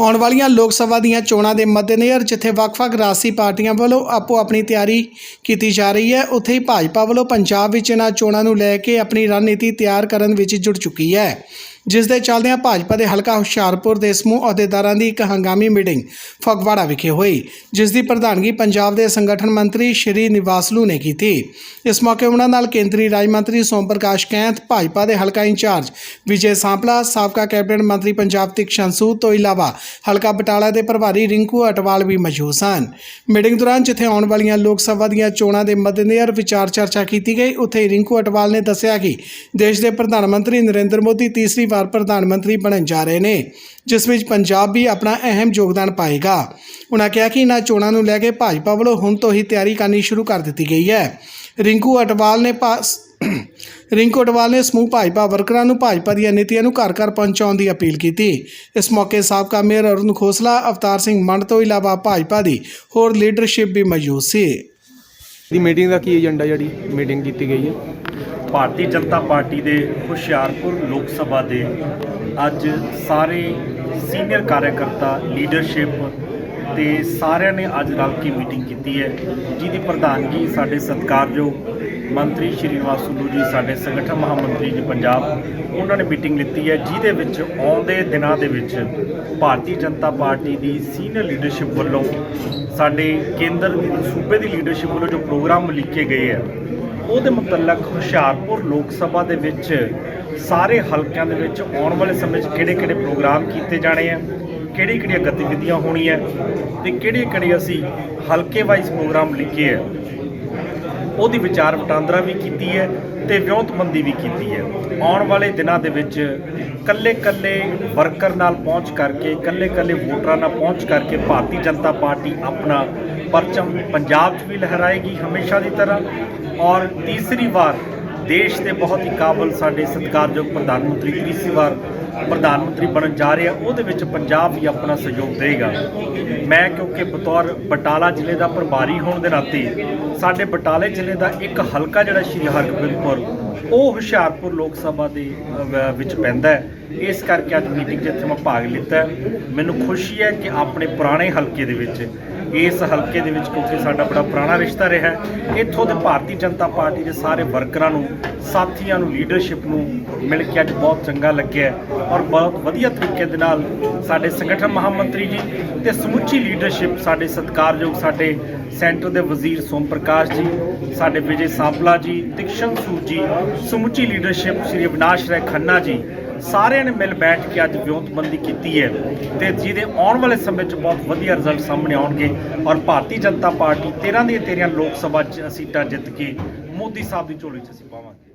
ਆਉਣ ਵਾਲੀਆਂ ਲੋਕ ਸਭਾ ਦੀਆਂ ਚੋਣਾਂ ਦੇ ਮੱਦੇਨਜ਼ਰ ਜਿੱਥੇ ਵੱਖ-ਵੱਖ ਰਾਜਸੀ ਪਾਰਟੀਆਂ ਵੱਲੋਂ ਆਪੋ ਆਪਣੀ ਤਿਆਰੀ ਕੀਤੀ ਜਾ ਰਹੀ ਹੈ, ਉੱਥੇ ਹੀ ਭਾਜਪਾ ਵੱਲੋਂ ਪੰਜਾਬ ਵਿੱਚ ਇਹਨਾਂ ਚੋਣਾਂ ਨੂੰ ਲੈ ਕੇ ਆਪਣੀ ਰਣਨੀਤੀ ਤਿਆਰ ਕਰਨ ਵਿੱਚ ਜੁਟ ਚੁੱਕੀ ਹੈ। ਜਿਸ ਦੇ ਚੱਲਦਿਆਂ ਭਾਜਪਾ ਦੇ ਹਲਕਾ ਹੁਸ਼ਿਆਰਪੁਰ ਦੇ ਸਮੂਹ ਅਹੁਦੇਦਾਰਾਂ ਦੀ ਇੱਕ ਹੰਗਾਮੀ ਮੀਟਿੰਗ ਫਗਵਾੜਾ ਵਿਖੇ ਹੋਈ ਜਿਸ ਦੀ ਪ੍ਰਧਾਨਗੀ ਪੰਜਾਬ ਦੇ ਸੰਗਠਨ ਮੰਤਰੀ ਸ਼੍ਰੀ ਨਿਵਾਸਲੂ ਨੇ ਕੀਤੀ। ਇਸ ਮੌਕੇ ਉਹਨਾਂ ਨਾਲ ਕੇਂਦਰੀ ਰਾਜ ਮੰਤਰੀ ਸੋਮ ਪ੍ਰਕਾਸ਼ ਕੈਂਥ, ਭਾਜਪਾ ਦੇ ਹਲਕਾ ਇੰਚਾਰਜ ਵਿਜੇ ਸਾਂਪਲਾ, ਸਾਬਕਾ ਕੈਬਨਿਟ ਮੰਤਰੀ ਪੰਜਾਬ ਤੀਕਸ਼ਣ ਸੂਦ, ਤੋਂ ਇਲਾਵਾ ਹਲਕਾ ਬਟਾਲਾ ਦੇ ਪ੍ਰਭਾਰੀ ਰਿੰਕੂ ਅਟਵਾਲ ਵੀ ਮੌਜੂਦ ਸਨ। ਮੀਟਿੰਗ ਦੌਰਾਨ ਜਿੱਥੇ ਆਉਣ ਵਾਲੀਆਂ ਲੋਕ ਸਭਾ ਦੀਆਂ ਚੋਣਾਂ ਦੇ ਮੱਦੇਨਜ਼ਰ ਵਿਚਾਰ ਚਰਚਾ ਕੀਤੀ ਗਈ, ਉੱਥੇ ਰਿੰਕੂ ਅਟਵਾਲ ਨੇ ਦੱਸਿਆ ਕਿ ਦੇਸ਼ ਦੇ ਪ੍ਰਧਾਨ ਮੰਤਰੀ ਨਰਿੰਦਰ ਮੋਦੀ ਤੀਸਰੀ ਵਾਰ ਪ੍ਰਧਾਨ ਮੰਤਰੀ ਬਣਨ ਜਾ ਰਹੇ ਨੇ, ਜਿਸ ਵਿੱਚ ਪੰਜਾਬ ਵੀ ਆਪਣਾ ਅਹਿਮ ਯੋਗਦਾਨ ਪਾਏਗਾ। ਉਨ੍ਹਾਂ ਕਿਹਾ ਕਿ ਇਹਨਾਂ ਚੋਣਾਂ ਨੂੰ ਲੈ ਕੇ ਭਾਜਪਾ ਵੱਲੋਂ ਹੁਣ ਤੋਂ ਹੀ ਤਿਆਰੀ ਕਰਨੀ ਸ਼ੁਰੂ ਕਰ ਦਿੱਤੀ ਗਈ ਹੈ। ਰਿੰਕੂ ਅਟਵਾਲ ਨੇ ਰਿੰਕੂ ਅਟਵਾਲ ਨੇ ਸਮੂਹ ਭਾਜਪਾ ਵਰਕਰਾਂ ਨੂੰ ਭਾਜਪਾ ਦੀਆਂ ਨੀਤੀਆਂ ਨੂੰ ਘਰ ਘਰ ਪਹੁੰਚਾਉਣ ਦੀ ਅਪੀਲ ਕੀਤੀ। ਇਸ ਮੌਕੇ ਸਾਬਕਾ ਮੇਅਰ ਅਰੁਣ ਖੋਸਲਾ, ਅਵਤਾਰ ਸਿੰਘ ਮੰਡ ਤੋਂ ਇਲਾਵਾ ਭਾਜਪਾ ਦੀ ਹੋਰ ਲੀਡਰਸ਼ਿਪ ਵੀ ਮੌਜੂਦ ਸੀ। ਦੀ ਮੀਟਿੰਗ ਦਾ ਕੀ ਏਜੰਡਾ ਜਿਹੜੀ ਮੀਟਿੰਗ ਕੀਤੀ ਗਈ ਹੈ? ਭਾਰਤੀ ਜਨਤਾ ਪਾਰਟੀ ਦੇ ਹੁਸ਼ਿਆਰਪੁਰ ਲੋਕ ਸਭਾ ਦੇ ਅੱਜ ਸਾਰੇ ਸੀਨੀਅਰ ਕਾਰਜਕਰਤਾ ਲੀਡਰਸ਼ਿਪ ਤੇ ਸਾਰਿਆਂ ਨੇ ਅੱਜ ਰਲ ਕੇ ਮੀਟਿੰਗ ਕੀਤੀ ਹੈ। ਜਿਹਦੀ ਪ੍ਰਧਾਨਗੀ ਸਾਡੇ ਸਤਿਕਾਰਯੋਗ ਮੰਤਰੀ ਸ਼੍ਰੀ ਨਿਵਾਸੁਲੂ ਜੀ, ਸਾਡੇ ਸੰਗਠਨ ਮਹਾਮੰਤਰੀ ਜੀ ਪੰਜਾਬ, ਉਹਨਾਂ ਨੇ ਮੀਟਿੰਗ ਲਿੱਤੀ ਹੈ, ਜਿਹਦੇ ਵਿੱਚ ਆਉਂਦੇ ਦਿਨਾਂ ਦੇ ਵਿੱਚ ਭਾਰਤੀ ਜਨਤਾ ਪਾਰਟੀ ਦੀ ਸੀਨੀਅਰ ਲੀਡਰਸ਼ਿਪ ਵੱਲੋਂ ਸਾਡੇ ਕੇਂਦਰ ਦੀ, ਸੂਬੇ ਦੀ ਲੀਡਰਸ਼ਿਪ ਵੱਲੋਂ ਜੋ ਪ੍ਰੋਗਰਾਮ ਲਿਖੇ ਗਏ ਹੈ ਉਹਦੇ ਮੁਤਲਕ ਹੁਸ਼ਿਆਰਪੁਰ ਲੋਕ ਸਭਾ ਦੇ ਵਿੱਚ ਸਾਰੇ ਹਲਕਿਆਂ ਦੇ ਵਿੱਚ ਆਉਣ ਵਾਲੇ ਸਮੇਂ 'ਚ ਕਿਹੜੇ-ਕਿਹੜੇ ਪ੍ਰੋਗਰਾਮ ਕੀਤੇ ਜਾਣੇ ਆ, ਕਿਹੜੀ-ਕਿਹੜੀਆਂ ਗਤੀਵਿਧੀਆਂ ਹੋਣੀਆਂ ਤੇ ਕਿਹੜੇ-ਕਿਹੜੇ ਅਸੀਂ ਹਲਕੇ ਵਾਈਜ਼ ਪ੍ਰੋਗਰਾਮ ਲਿਖੇ ਆ। ਉਹਦੀ ਵਿਚਾਰ ਵਟਾਂਦਰਾ ਵੀ ਕੀਤੀ ਹੈ ਤੇ ਵਿਉਂਤਬੰਦੀ ਵੀ ਕੀਤੀ ਹੈ। ਆਉਣ ਵਾਲੇ ਦਿਨਾਂ ਦੇ ਵਿੱਚ ਕੱਲੇ-ਕੱਲੇ ਵਰਕਰ ਨਾਲ ਪਹੁੰਚ ਕਰਕੇ ਕੱਲੇ-ਕੱਲੇ ਵੋਟਰਾਂ ਨਾਲ ਪਹੁੰਚ ਕਰਕੇ ਭਾਰਤੀ ਜਨਤਾ ਪਾਰਟੀ ਆਪਣਾ ਪਰਚਮ ਪੰਜਾਬ 'ਚ ਵੀ ਲਹਿਰਾਏਗੀ ਹਮੇਸ਼ਾ ਦੀ ਤਰ੍ਹਾਂ ਔਰ ਤੀਸਰੀ ਵਾਰ ਦੇਸ਼ ਦੇ ਬਹੁਤ ਹੀ ਕਾਬਲ ਸਾਡੇ ਸਤਿਕਾਰਯੋਗ ਪ੍ਰਧਾਨ ਮੰਤਰੀ, ਤੀਸਰੀ ਵਾਰ ਪ੍ਰਧਾਨ ਮੰਤਰੀ ਬਣਨ ਜਾ ਰਿਹਾ ਉਹਦੇ ਵਿੱਚ ਪੰਜਾਬ ਵੀ ਆਪਣਾ ਸਹਿਯੋਗ ਦੇਗਾ ਮੈਂ ਕਿਉਂਕਿ ਬਤੌਰ ਬਟਾਲਾ ਜ਼ਿਲ੍ਹੇ ਦਾ ਪ੍ਰਭਾਰੀ ਹੋਣ ਦੇ ਨਾਤੇ ਸਾਡੇ ਬਟਾਲੇ ਜ਼ਿਲ੍ਹੇ ਦਾ ਇੱਕ ਹਲਕਾ ਜਿਹੜਾ ਸ਼੍ਰੀ ਹਰਗੋਬਿੰਦਪੁਰ, ਉਹ ਹੁਸ਼ਿਆਰਪੁਰ ਲੋਕ ਸਭਾ ਦੇ ਵਿੱਚ ਪੈਂਦਾ ਹੈ। ਇਸ ਕਰਕੇ ਅੱਜ ਮੀਟਿੰਗ ਜਿੱਥੇ ਮੈਂ ਭਾਗ ਲਿੱਤਾ ਮੈਨੂੰ ਖੁਸ਼ੀ ਹੈ ਕਿ ਆਪਣੇ ਪੁਰਾਣੇ ਹਲਕੇ ਦੇ ਵਿੱਚ ਇਸ ਹਲਕੇ ਦੇ ਵਿੱਚ ਕਿਉਂਕਿ ਸਾਡਾ ਬੜਾ ਪੁਰਾਣਾ ਰਿਸ਼ਤਾ ਰਿਹਾ ਇੱਥੋਂ ਦੇ ਭਾਰਤੀ ਜਨਤਾ ਪਾਰਟੀ ਦੇ ਸਾਰੇ ਵਰਕਰਾਂ ਨੂੰ, ਸਾਥੀਆਂ ਨੂੰ ਲੀਡਰਸ਼ਿਪ ਨੂੰ ਮਿਲ ਕੇ ਅੱਜ ਬਹੁਤ ਚੰਗਾ ਲੱਗਿਆ ਔਰ ਬਹੁਤ ਵਧੀਆ ਤਰੀਕੇ ਦੇ ਨਾਲ ਸਾਡੇ ਸੰਗਠਨ ਮਹਾਮੰਤਰੀ ਜੀ ਤੇ ਸਮੁੱਚੀ ਲੀਡਰਸ਼ਿਪ ਸਾਡੇ ਸਤਿਕਾਰਯੋਗ ਸਾਡੇ ਸੈਂਟਰ ਦੇ ਵਜ਼ੀਰ ਸੋਮ ਪ੍ਰਕਾਸ਼ ਜੀ, ਸਾਡੇ ਵਿਜੇ ਸਾਂਪਲਾ ਜੀ ਦਿਕਸ਼ਨ ਸੂਦ ਜੀ, ਸਮੁੱਚੀ ਲੀਡਰਸ਼ਿਪ ਸ਼੍ਰੀ ਅਵਿਨਾਸ਼ ਰਾਏ ਖੰਨਾ ਜੀ ਸਾਰਿਆਂ ਨੇ ਮਿਲ ਬੈਠ ਕੇ ਅੱਜ ਵਿਉਂਤਬੰਦੀ ਕੀਤੀ ਹੈ ਤੇ ਜਿਹਦੇ ਆਉਣ ਵਾਲੇ ਸਮੇਂ 'ਚ ਬਹੁਤ ਵਧੀਆ ਰਿਜ਼ਲਟ ਸਾਹਮਣੇ ਆਉਣਗੇ ਔਰ ਭਾਰਤੀ ਜਨਤਾ ਪਾਰਟੀ 13 ਦੀਆਂ 13 ਲੋਕ ਸਭਾ 'ਚ ਸੀਟਾਂ ਜਿੱਤ ਕੇ ਮੋਦੀ ਸਾਹਿਬ ਦੀ ਝੋਲੀ 'ਚ ਅਸੀਂ ਪਾਵਾਂਗੇ।